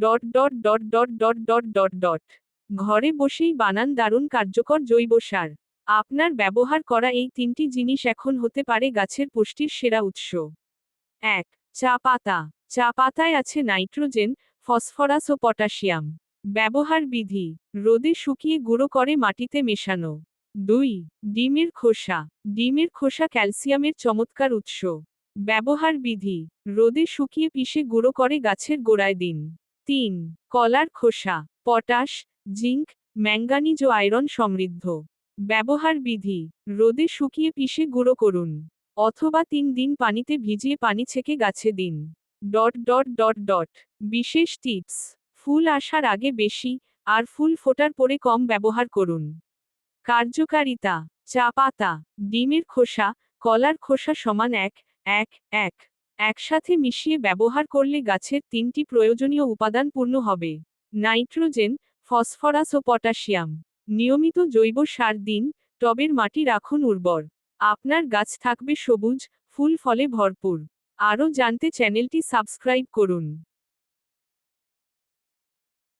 Dot dot dot dot dot dot dot dot. ঘরে বসেই বানান দারুণ কার্যকর জৈব সার। আপনার ব্যবহার করা এই তিনটি জিনিস এখন হতে পারে গাছের পুষ্টির সেরা উৎস। এক, চা পাতা। চা পাতায় আছে নাইট্রোজেন, ফসফরাস ও পটাশিয়াম। ব্যবহার বিধি, রোদে শুকিয়ে গুঁড়ো করে মাটিতে মেশানো। দুই, ডিমের খোসা। ডিমের খোসা ক্যালসিয়ামের চমৎকার উৎস। ব্যবহার বিধি, রোদে শুকিয়ে পিষে গুঁড়ো করে গাছের গোড়ায় দিন। তিন, কলার খোসা, পটাশ জিঙ্ক ম্যাঙ্গানিজ ও আয়রন সমৃদ্ধ। ব্যবহার বিধি, রোদে শুকিয়ে পিষে গুঁড়ো করুন, অথবা তিন দিন পানিতে ভিজিয়ে পানি ছেঁকে গাছে দিন। ডট ডট ডট ডট, বিশেষ টিপস, ফুল আসার আগে বেশি আর ফুল ফোটার পরে কম ব্যবহার করুন। কার্যকারিতা, চা পাতা, ডিমের খোসা, কলার খোসা সমান এক এক এক। একসাথে মিশিয়ে ব্যবহার করলে গাছের তিনটি প্রয়োজনীয় উপাদান পূর্ণ হবে। নাইট্রোজেন, ফসফরাস ও পটাশিয়াম। নিয়মিত জৈব সার দিন, টবের মাটি রাখুন উর্বর। আপনার গাছ থাকবে সবুজ, ফুল ফলে ভরপুর। আরও জানতে চ্যানেলটি সাবস্ক্রাইব করুন।